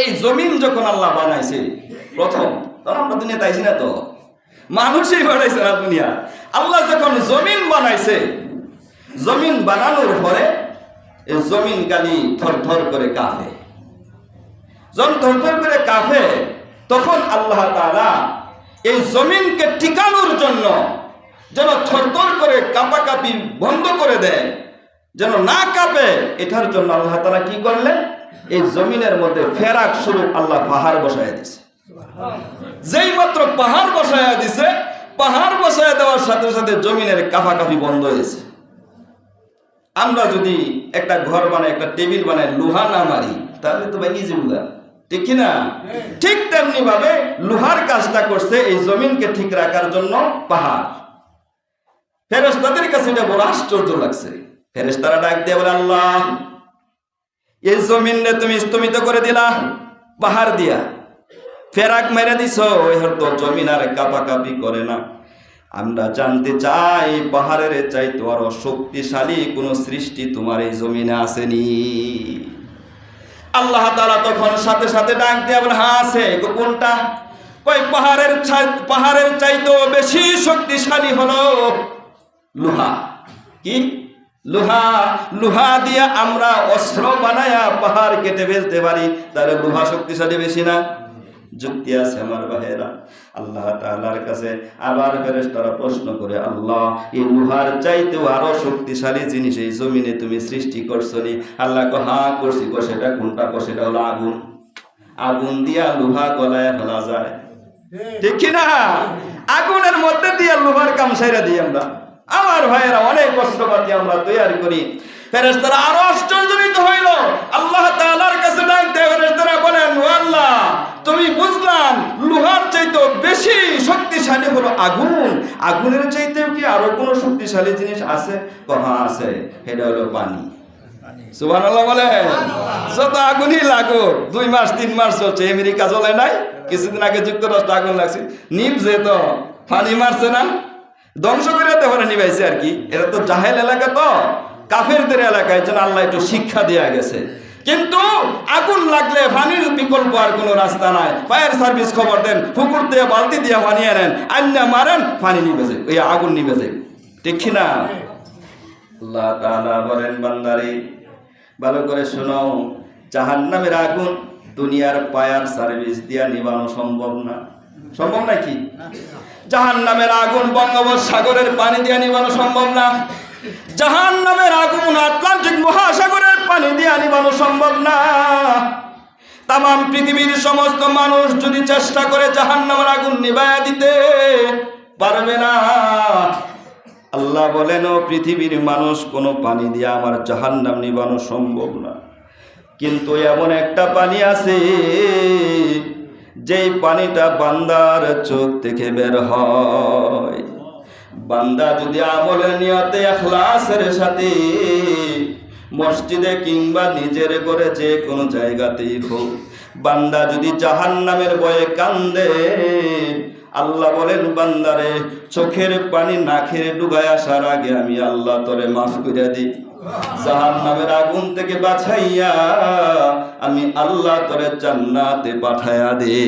এই জমিন যখন আল্লাহ বানাইছে, প্রথম আমরা দুনিয়া তাইছি না তো? মানুষই বানাইছে না দুনিয়া। আল্লাহ যখন জমিন বানাইছে, জমিন বানানোর পরে জমিন কালি থর থর করে কাঁপে। যখন থর থর করে কাঁপে, তখন আল্লাহ তাআলা এই জমিনকে টিকানোর জন্য যেন থরথর করে কাঁপাকাপি বন্ধ করে দেয়। যেন না কাঁপে, এটার জন্য আল্লাহ তারা কি করলেন? এই জমিনের মধ্যে ফেরাক স্বরূপ আল্লাহ পাহাড় বসায় দিছে যেই মাত্র পাহাড় বসায় দিছে, পাহাড় বসায় দেওয়ার সাথে সাথে জমিনের কাফাকাফি বন্ধ হয়েছে। আমরা যদি একটা ঘর বানাই, একটা টেবিল বানাই, লোহা না মারি, তাহলে তো ভাই নিজে উগা ঠিক কি না ঠিক তেমনি ভাবে লোহার কাজটা করছে এই জমিনকে ঠিক রাখার জন্য পাহাড়। ফেরেশতাদের কাছে এটা বড় আশ্চর্য লাগছে। ফেরেশতারা ডাক দিয়ে বলে, আল্লাহ এই জমিনে তুমি স্তমিত করে দিলা, পাহাড় দিয়া। ফেরাক মেরে দিছ, ওই হয়তো জমিন আর কাপাকাপি করে না। আমরা জানতে চাই, পাহাড়ের চাইতে আরও শক্তিশালী কোন সৃষ্টি তোমার এই জমিনে আসেনি। আল্লাহ তাআলা তখন সাথে সাথে ডাক দিয়ে বলে হ্যাঁ আছে। কোনটা? ওই পাহাড়ের পাহাড়ের চাইতেও বেশি শক্তিশালী হলো লোহা। কি? লোহা লোহা দিয়ে আমরা অস্ত্র বানায়া পাহাড় কেটে ফেলতে পারি, তাহলে লোহা শক্তিশালী বেশি না? যুক্তি আছে আমার ভাইয়েরা। আল্লাহ তাআলার কাছে আবার ফেরেশতারা প্রশ্ন করে, আল্লাহ, এই লোহার চাইতেও আরও শক্তিশালী জিনিস এই জমিনে তুমি সৃষ্টি করছ নি আল্লাহ কো হ্যাঁ করছি কো সেটা কোনটা কো সেটা হলো আগুন। আগুন দিয়া লোহা গলায় ফেলা যায়। ঠিক না আগুনের মধ্যে দিয়া লোহার কাম সাইরা দিই আমরা। আমার ভাইয়েরা অনেক অস্ত্রপাতি আমরা তৈরি করি। ফেরেশতারা আরও আশ্চর্যজনিত হইল। আল্লাহ তাআলার কাছে ডাক দেয় ফেরেশতারা বলেন ও আল্লাহ তুমি বুঝলাম লোহার চাইতে বেশি শক্তিশালী হলো আগুন। আগুনের চাইতেও কি আরও কোনো শক্তিশালী জিনিস আছে? কহা আছে এটা হলো পানি। সুবান বলে। যত আগুনই লাগুক দুই মাস তিন মাস চলছে আমেরিকা চলে নাই। কিছুদিন আগে যুক্তরাষ্ট্র আগুন লাগছে। নিপ যেত পানি মারছে না। ধ্বংস করে দেওয়া নিবাইছে আর কি। এটা তো জাহেল এলাকা তো, কাফেরদের এলাকা এই আল্লাহ একটু শিক্ষা দেওয়া গেছে। কিন্তু আগুন লাগলে পানির বিকল্প আর কোনো রাস্তা নাই। ফায়ার সার্ভিস খবর দেন, পুকুর দিয়ে বালতি দিয়ে পানি আনেন আন্না মারেন পানি নিবে যায় ওই আগুন নিবে যায় ঠিক না? আল্লাহ তাআলা বলেন, বান্দারে, ভালো করে শোনো জাহান্নামের আগুন দুনিয়ার পায়ার সার্ভিস দিয়া নিবানো সম্ভব না। সম্ভব নাকি? জাহান্নামের আগুন বঙ্গোপসাগরের পানি দিয়া নিবানো সম্ভব না। জাহান্নামের আগুন আটলান্টিক মহাসাগরের পানি দিয়া নিবানো সম্ভব না। তাম পৃথিবীর সমস্ত মানুষ যদি চেষ্টা করে জাহান্নামের আগুন নিবায়া দিতে, পারবে না। আল্লাহ বলেন, ও পৃথিবীর মানুষ, কোনো পানি দিয়ে আমার জাহান্নাম নিবানো সম্ভব না। কিন্তু এমন একটা পানি আছে যেই পানিটা বান্দার চোখ থেকে বের হয়। বান্দা যদি আমলের নিয়তে এখলাসের সাথে মসজিদে কিংবা নিজের করে যে কোনো জায়গাতেই হোক, বান্দা যদি জাহান নামের বয়ে কান্দে আল্লাহ বলেন বান্দারে, চোখের পানি নাকের ডুবায় আসার আগে আমি আল্লাহ তোরে মাফ করে দিই। জাহান নামের আগুন থেকে বাছাইয়া আমি আল্লাহ তোরে জান্নাতে পাঠায়া দে